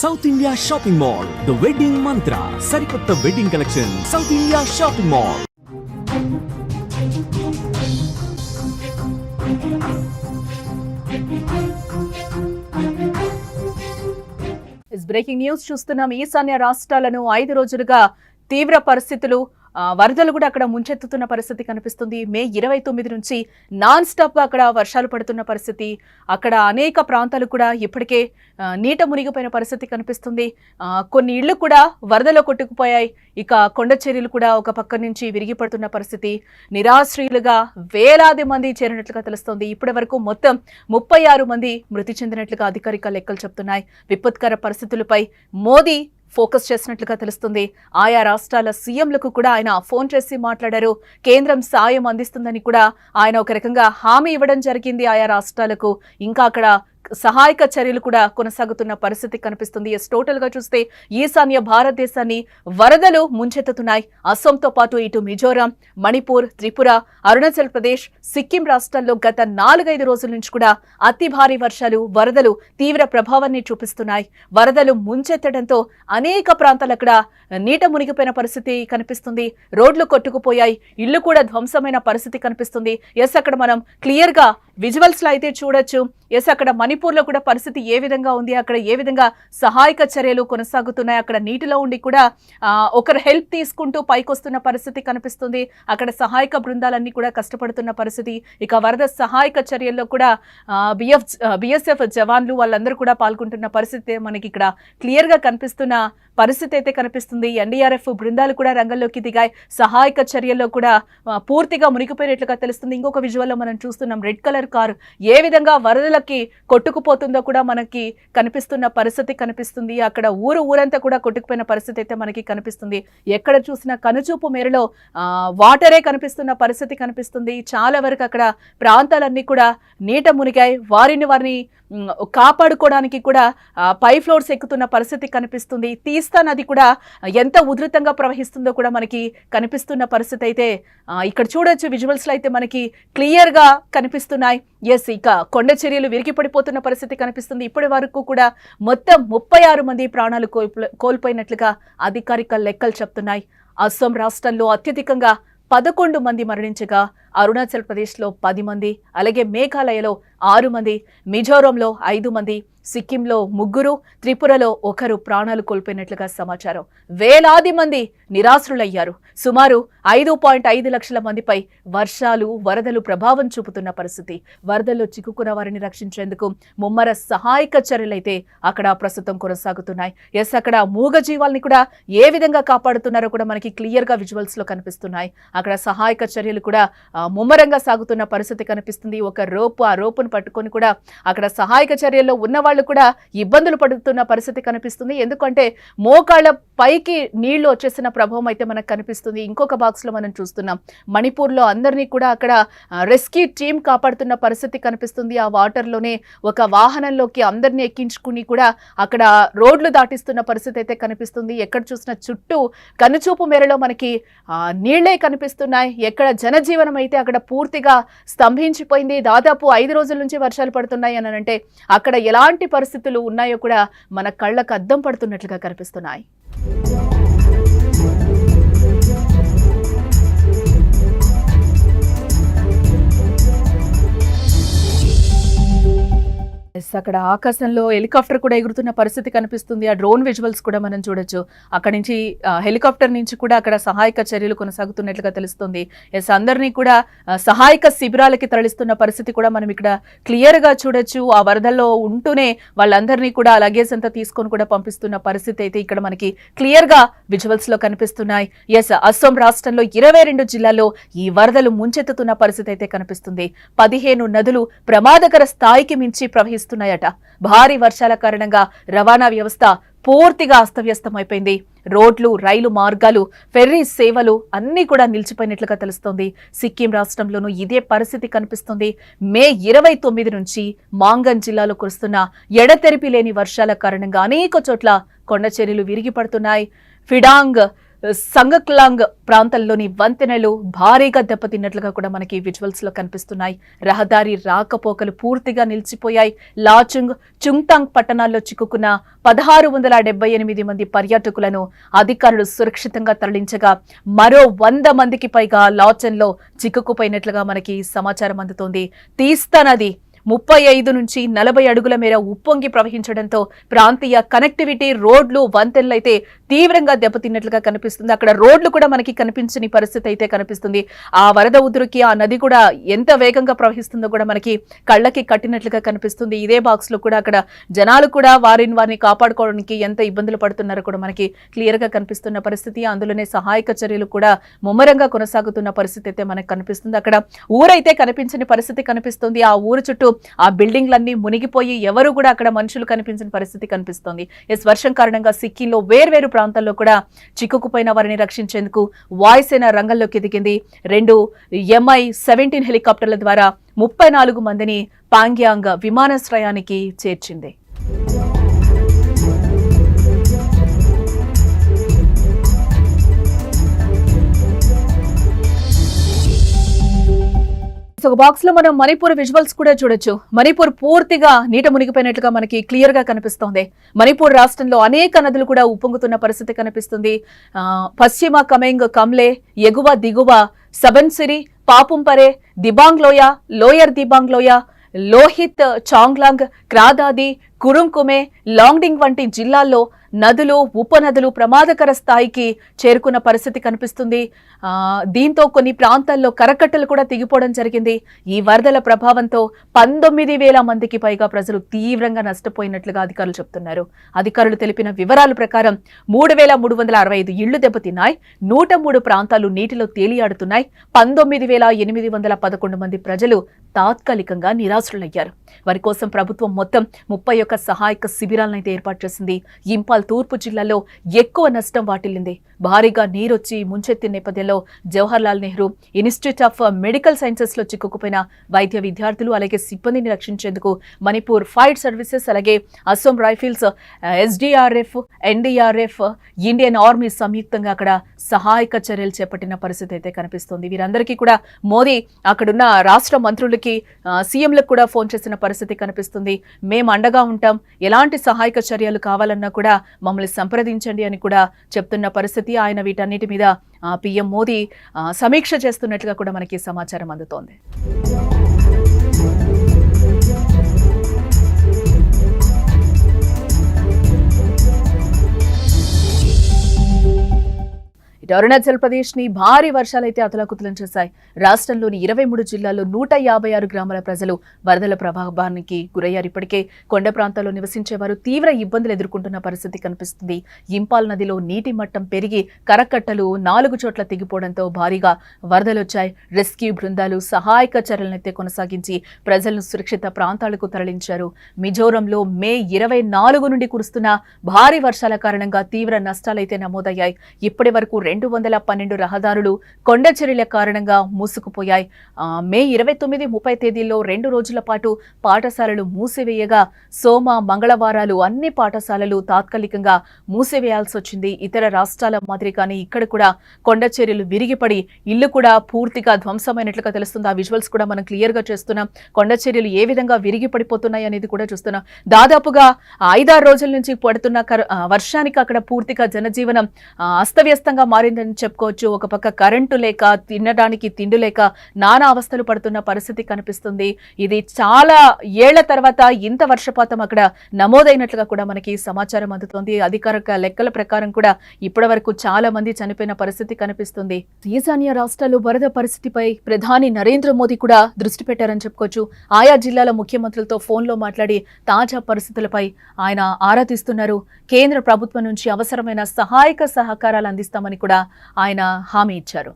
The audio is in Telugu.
South India shopping mall the wedding Mantra సరికొత్త wedding collection South India shopping mall is breaking news చూస్తున్నాం ఈశాన్య రాష్ట్రాలను ఐదు రోజులుగా తీవ్ర పరిస్థితులు వరదలు కూడా అక్కడ ముంచెత్తుతున్న పరిస్థితి కనిపిస్తుంది. మే ఇరవై తొమ్మిది నుంచి నాన్ స్టాప్ అక్కడ వర్షాలు పడుతున్న పరిస్థితి. అక్కడ అనేక ప్రాంతాలు కూడా ఇప్పటికే నీట మునిగిపోయిన పరిస్థితి కనిపిస్తుంది. కొన్ని ఇళ్ళు కూడా వరదలో కొట్టుకుపోయాయి. ఇక కొండ చర్యలు కూడా ఒక పక్క నుంచి విరిగి పడుతున్న పరిస్థితి. నిరాశ్రయులుగా వేలాది మంది చేరినట్లుగా తెలుస్తోంది. ఇప్పటి వరకు మొత్తం ముప్పై ఆరు మంది మృతి చెందినట్లుగా అధికారిక లెక్కలు చెప్తున్నాయి. విపత్కర పరిస్థితులపై మోదీ ఫోకస్ చేసినట్లుగా తెలుస్తుంది. ఆయా రాష్ట్రాల సీఎంలకు కూడా ఆయన ఫోన్ చేసి మాట్లాడారు. కేంద్రం సాయం అందిస్తుందని కూడా ఆయన ఒక రకంగా హామీ ఇవ్వడం జరిగింది. ఆయా రాష్ట్రాలకు ఇంకా అక్కడ సహాయక చర్యలు కూడా కొనసాగుతున్న పరిస్థితి కనిపిస్తుంది. ఎస్ టోటల్గా చూస్తే ఈశాన్య భారతదేశాన్ని వరదలు ముంచెత్తుతున్నాయి. అస్సాంతో పాటు ఇటు మిజోరాం మణిపూర్ త్రిపుర అరుణాచల్ ప్రదేశ్ సిక్కిం రాష్ట్రాల్లో గత నాలుగైదు రోజుల నుంచి కూడా అతి భారీ వర్షాలు వరదలు తీవ్ర ప్రభావాన్ని చూపిస్తున్నాయి. వరదలు ముంచెత్తడంతో అనేక ప్రాంతాలు అక్కడ నీట మునిగిపోయిన పరిస్థితి కనిపిస్తుంది. రోడ్లు కొట్టుకుపోయాయి. ఇల్లు కూడా ధ్వంసమైన పరిస్థితి కనిపిస్తుంది. ఎస్ అక్కడ మనం క్లియర్గా విజువల్స్లో అయితే చూడొచ్చు. ఎస్ అక్కడ మణిపూర్ లో కూడా పరిస్థితి ఏ విధంగా ఉంది? అక్కడ ఏ విధంగా సహాయక చర్యలు కొనసాగుతున్నాయి? అక్కడ నీటిలో ఉండి కూడా ఒకరు హెల్ప్ తీసుకుంటూ పైకొస్తున్న పరిస్థితి కనిపిస్తుంది. అక్కడ సహాయక బృందాలన్నీ కూడా కష్టపడుతున్న పరిస్థితి. ఇక వరద సహాయక చర్యల్లో కూడా బిఎఫ్ బిఎస్ఎఫ్ జవాన్లు వాళ్ళందరూ కూడా పాల్గొంటున్న పరిస్థితి మనకి ఇక్కడ క్లియర్గా కనిపిస్తున్న పరిస్థితి అయితే కనిపిస్తుంది. ఎన్డీఆర్ఎఫ్ బృందాలు కూడా రంగంలోకి దిగాయి. సహాయక చర్యల్లో కూడా పూర్తిగా మునిగిపోయినట్లుగా తెలుస్తుంది. ఇంకొక విజువల్లో మనం చూస్తున్నాం రెడ్ కలర్ కారు ఏ విధంగా వరదలకి కొట్టుకుపోతుందో కూడా మనకి కనిపిస్తున్న పరిస్థితి కనిపిస్తుంది. అక్కడ ఊరు ఊరంతా కూడా కొట్టుకుపోయిన పరిస్థితి అయితే మనకి కనిపిస్తుంది. ఎక్కడ చూసినా కనుచూపు మేరలో వాటరే కనిపిస్తున్న పరిస్థితి కనిపిస్తుంది. చాలా వరకు అక్కడ ప్రాంతాలన్నీ కూడా నీట మునిగాయి. వారిని వారిని కాపాడుకోవడానికి కూడా పై ఫ్లోర్స్ ఎక్కుతున్న పరిస్థితి కనిపిస్తుంది. తీస్తా నది కూడా ఎంత ఉధృతంగా ప్రవహిస్తుందో కూడా మనకి కనిపిస్తున్న పరిస్థితి అయితే ఇక్కడ చూడొచ్చు విజువల్స్లో అయితే మనకి క్లియర్గా కనిపిస్తున్నాయి. ఎస్ ఇక కొండ చర్యలు విరిగి పడిపోతున్న పరిస్థితి కనిపిస్తుంది. ఇప్పటి వరకు కూడా మొత్తం ముప్పై ఆరు మంది ప్రాణాలు కోల్పో- కోల్పోయినట్లుగా అధికారిక లెక్కలు చెప్తున్నాయి. అస్సాం రాష్ట్రంలో అత్యధికంగా పదకొండు మంది మరణించగా అరుణాచల్ ప్రదేశ్లో పది మంది అలాగే మేఘాలయలో ఆరు మంది మిజోరంలో ఐదు మంది సిక్కింలో ముగ్గురు త్రిపురలో ఒకరు ప్రాణాలు కోల్పోయినట్లుగా సమాచారం. వేలాది మంది నిరాశ్రులయ్యారు. సుమారు ఐదు పాయింట్ ఐదు లక్షల మందిపై వర్షాలు వరదలు ప్రభావం చూపుతున్న పరిస్థితి. వరదల్లో చిక్కుకున్న వారిని రక్షించేందుకు ముమ్మర సహాయక చర్యలైతే అక్కడ ప్రస్తుతం కొనసాగుతున్నాయి. ఎస్ అక్కడ మూగ జీవాల్ని కూడా ఏ విధంగా కాపాడుతున్నారో కూడా మనకి క్లియర్గా విజువల్స్లో కనిపిస్తున్నాయి. అక్కడ సహాయక చర్యలు కూడా ముమ్మరంగా సాగుతున్న పరిస్థితి కనిపిస్తుంది. ఒక రోపు ఆ రోపును పట్టుకొని కూడా అక్కడ సహాయక చర్యల్లో ఉన్న వాళ్ళు కూడా ఇబ్బందులు పడుతున్న పరిస్థితి కనిపిస్తుంది. ఎందుకంటే మోకాళ్ళ పైకి నీళ్ళు వచ్చేసిన ప్రభావం అయితే మనకు కనిపిస్తుంది. ఇంకొక బాక్స్లో మనం చూస్తున్నాం. మణిపూర్లో అందరినీ కూడా అక్కడ రెస్క్యూ టీం కాపాడుతున్న పరిస్థితి కనిపిస్తుంది. ఆ వాటర్లోనే ఒక వాహనంలోకి అందరినీ ఎక్కించుకుని కూడా అక్కడ రోడ్లు దాటిస్తున్న పరిస్థితి అయితే కనిపిస్తుంది. ఎక్కడ చూసిన చుట్టూ కనుచూపు మేరలో మనకి నీళ్ళే కనిపిస్తున్నాయి. ఎక్కడ జనజీవనం అయితే అక్కడ పూర్తిగా స్తంభించిపోయింది దాదాపు ఐదు రోజుల నుంచి వర్షాలు పడుతున్నాయి అని అంటే అక్కడ ఎలాంటి పరిస్థితులు ఉన్నాయో కూడా మన కళ్ళకు అద్దం పడుతున్నట్లుగా కనిపిస్తున్నాయి. ఎస్ అక్కడ ఆకాశంలో హెలికాప్టర్ కూడా ఎగురుతున్న పరిస్థితి కనిపిస్తుంది. ఆ డ్రోన్ విజువల్స్ కూడా మనం చూడొచ్చు. అక్కడ నుంచి హెలికాప్టర్ నుంచి కూడా అక్కడ సహాయక చర్యలు కొనసాగుతున్నట్లుగా తెలుస్తుంది. ఎస్ అందరినీ కూడా సహాయక శిబిరాలకి తరలిస్తున్న పరిస్థితి కూడా మనం ఇక్కడ క్లియర్గా చూడొచ్చు. ఆ వరదల్లో ఉంటూనే వాళ్ళందరినీ కూడా లగేజ్ అంతా తీసుకొని కూడా పంపిస్తున్న పరిస్థితి అయితే ఇక్కడ మనకి క్లియర్గా విజువల్స్లో కనిపిస్తున్నాయి. ఎస్ అస్సాం రాష్ట్రంలో ఇరవై రెండు జిల్లాల్లో ఈ వరదలు ముంచెత్తుతున్న పరిస్థితి అయితే కనిపిస్తుంది. పదిహేను నదులు ప్రమాదకర స్థాయికి మించి ప్రవహిస్తున్నాయట భారీ వర్షాల కారణంగా రవాణా వ్యవస్థ పూర్తిగా అస్తవ్యస్తమైపోయింది. రోడ్లు రైలు మార్గాలు ఫెర్రీ సేవలు అన్నీ కూడా నిలిచిపోయినట్లుగా తెలుస్తోంది. సిక్కిం రాష్ట్రంలోనూ ఇదే పరిస్థితి కనిపిస్తుంది. మే ఇరవై తొమ్మిది నుంచి మాంగన్ జిల్లాలో కురుస్తున్న ఎడతెరిపి లేని వర్షాల కారణంగా అనేక చోట్ల కొండ చర్యలు విరిగి పడుతున్నాయి ఫిడాంగ్ సంగక్లాంగ్ ప్రాంతంలోని వంతెనలు భారీగా దెబ్బతిన్నట్లుగా కూడా మనకి విజువల్స్లో కనిపిస్తున్నాయి. రహదారి రాకపోకలు పూర్తిగా నిలిచిపోయాయి. లాచుంగ్ చుంగ్తాంగ్ పట్టణాల్లో చిక్కుకున్న పదహారు వందల డెబ్బై ఎనిమిది మంది పర్యాటకులను అధికారులు సురక్షితంగా తరలించగా మరో వంద మందికి పైగా లాచన్లో చిక్కుకుపోయినట్లుగా మనకి సమాచారం అందుతోంది. తీస్తా నది ముప్పై ఐదు నుంచి నలభై అడుగుల మేర ఉప్పొంగి ప్రవహించడంతో ప్రాంతీయ కనెక్టివిటీ రోడ్లు వంతెనలు అయితే తీవ్రంగా దెబ్బతిన్నట్లుగా కనిపిస్తుంది. అక్కడ రోడ్లు కూడా మనకి కనిపించని పరిస్థితి అయితే కనిపిస్తుంది. ఆ వరద ఉదురుకి ఆ నది కూడా ఎంత వేగంగా ప్రవహిస్తుందో కూడా మనకి కళ్ళకి కట్టినట్లుగా కనిపిస్తుంది. ఇదే బాక్స్లో కూడా అక్కడ జనాలు కూడా వారిని వారిని కాపాడుకోవడానికి ఎంత ఇబ్బందులు పడుతున్నారో కూడా మనకి క్లియర్గా కనిపిస్తున్న పరిస్థితి. అందులోనే సహాయక చర్యలు కూడా ముమ్మరంగా కొనసాగుతున్న పరిస్థితి అయితే మనకు కనిపిస్తుంది. అక్కడ ఊరైతే కనిపించని పరిస్థితి కనిపిస్తుంది. ఆ ఊరు చుట్టూ ఆ బిల్డింగ్లన్నీ మునిగిపోయి ఎవరు కూడా అక్కడ మనుషులు కనిపించిన పరిస్థితి కనిపిస్తోంది. ఎస్ వర్షం కారణంగా సిక్కింలో వేర్వేరు ప్రాంతాల్లో కూడా చిక్కుకుపోయిన వారిని రక్షించేందుకు వాయుసేన రంగంలోకి దిగింది. రెండు ఎంఐ సెవెంటీన్ హెలికాప్టర్ల ద్వారా ముప్పై నాలుగు మందిని పాంగ్యాంగ్ విమానాశ్రయానికి చేర్చింది. ఒక బాక్స్లో మనం మణిపూర్ విజువల్స్ కూడా చూడొచ్చు. మణిపూర్ పూర్తిగా నీట మునిగిపోయినట్లుగా మనకి క్లియర్గా కనిపిస్తోంది. మణిపూర్ రాష్ట్రంలో అనేక నదులు కూడా ఉప్పొంగుతున్న పరిస్థితి కనిపిస్తుంది. పశ్చిమ కమెంగ్ కమ్లే ఎగువ దిగువ సబన్సిరి పాపుంపరే దిబాంగ్ లోయ లోయర్ దిబాంగ్ లోయ లోహిత్ చాంగ్లాంగ్ క్రాదాది కురుంకుమే లాంగ్డింగ్ వంటి జిల్లాల్లో నదులు ఉపనదులు ప్రమాదకర స్థాయికి చేరుకున్న పరిస్థితి కనిపిస్తుంది. దీంతో కొన్ని ప్రాంతాల్లో కరకట్టలు కూడా తెగిపోవడం జరిగింది. ఈ వరదల ప్రభావంతో పంతొమ్మిది వేల మందికి పైగా ప్రజలు తీవ్రంగా నష్టపోయినట్లుగా అధికారులు చెప్తున్నారు. అధికారులు తెలిపిన వివరాల ప్రకారం మూడు వేల మూడు వందల అరవై ఐదు ఇళ్ళు దెబ్బతిన్నాయి. నూట మూడు ప్రాంతాలు నీటిలో తేలియాడుతున్నాయి. పంతొమ్మిది వేల ఎనిమిది వందల పదకొండు మంది ప్రజలు తాత్కాలికంగా నిరాశ్రులయ్యారు. వారి కోసం ప్రభుత్వం మొత్తం ముప్పై కీలక సహాయక శిబిరాలను అయితే ఏర్పాటు చేసింది. ఇంపాల్ తూర్పు జిల్లాలో ఎక్కువ నష్టం వాటిల్లింది. భారీగా నీరొచ్చి ముంచెత్తిన నేపథ్యంలో Jawaharlal Nehru institute of medical సైన్సెస్లో చిక్కుకుపోయిన వైద్య విద్యార్థులు అలాగే సిబ్బందిని రక్షించేందుకు మణిపూర్ ఫైర్ సర్వీసెస్ అలాగే Assam rifles SDRF NDRF Indian army సంయుక్తంగా అక్కడ సహాయక చర్యలు చేపట్టిన పరిస్థితి అయితే కనిపిస్తోంది. వీరందరికీ కూడా మోదీ అక్కడున్న రాష్ట్ర మంత్రులకి సీఎంలకు కూడా ఫోన్ చేసిన పరిస్థితి కనిపిస్తుంది. మేము అండగా ఉంటాం. ఎలాంటి సహాయక చర్యలు కావాలన్నా కూడా మమ్మల్ని సంప్రదించండి అని కూడా చెప్తున్న పరిస్థితి ఆయన వీటన్నిటి మీద పిఎం పీఎం మోదీ సమీక్ష చేస్తున్నట్లుగా కూడా మనకి సమాచారం అందుతోంది. ఇటు అరుణాచల్ ప్రదేశ్ని భారీ వర్షాలైతే అతలాకుతలం చేశాయి. రాష్ట్రంలోని ఇరవై మూడు జిల్లాల్లో నూట యాభై ఆరు గ్రామాల ప్రజలు వరదల ప్రభావానికి గురయ్యారు. ఇప్పటికే కొండ ప్రాంతాల్లో నివసించేవారు తీవ్ర ఇబ్బందులు ఎదుర్కొంటున్న పరిస్థితి కనిపిస్తుంది. ఇంపాల్ నదిలో నీటి మట్టం పెరిగి కరకట్టలు నాలుగు చోట్ల తెగిపోవడంతో భారీగా వరదలొచ్చాయి. రెస్క్యూ బృందాలు సహాయక చర్యలనైతే కొనసాగించి ప్రజలను సురక్షిత ప్రాంతాలకు తరలించారు. మిజోరంలో మే ఇరవై నాలుగు నుండి కురుస్తున్న భారీ వర్షాల కారణంగా తీవ్ర నష్టాలైతే నమోదయ్యాయి. ఇప్పటి వరకు రెండు రెండు వందల పన్నెండు రహదారులు కొండ చర్యల కారణంగా మూసుకుపోయాయి. మే ఇరవై తొమ్మిది ముప్పై తేదీల్లో రెండు రోజుల పాటు పాఠశాలలు మూసివేయగా సోమ మంగళవారాలు అన్ని పాఠశాలలు తాత్కాలికంగా మూసివేయాల్సి వచ్చింది. ఇతర రాష్ట్రాల మాదిరిగానే ఇక్కడ కూడా కొండ చర్యలు విరిగిపడి ఇల్లు కూడా పూర్తిగా ధ్వంసమైనట్లుగా తెలుస్తుంది. ఆ విజువల్స్ కూడా మనం క్లియర్గా చేస్తున్నాం. కొండ చర్యలు ఏ విధంగా విరిగి పడిపోతున్నాయి అనేది కూడా చూస్తున్నాం. దాదాపుగా ఐదారు రోజుల నుంచి పడుతున్న వర్షానికి అక్కడ పూర్తిగా జనజీవనం అస్తవ్యస్తంగా అస్తవ్యస్తంగా మారిందని చెప్పుకోవచ్చు. ఒక పక్క కరెంటు లేక తినడానికి తిండి లేక నానా అవస్థలు పడుతున్న పరిస్థితి కనిపిస్తుంది. ఇది చాలా ఏళ్ళ తర్వాత ఇంత వర్షపాతం అక్కడ నమోదైనట్లుగా కూడా మనకి సమాచారం అందుతోంది. అధికారిక లెక్కల ప్రకారం కూడా ఇప్పటి వరకు చాలా మంది చనిపోయిన పరిస్థితి కనిపిస్తుంది. ఈశాన్య రాష్ట్రాలు వరద పరిస్థితిపై ప్రధాని నరేంద్ర మోదీ కూడా దృష్టి పెట్టారని చెప్పుకోవచ్చు. ఆయా జిల్లాల ముఖ్యమంత్రులతో ఫోన్లో మాట్లాడి తాజా పరిస్థితులపై ఆయన ఆరా తీస్తున్నారు. కేంద్ర ప్రభుత్వం నుంచి అవసరమైన సహాయక సహకారాలు అందిస్తామని కూడా ఆయన హామీ ఇచ్చారు.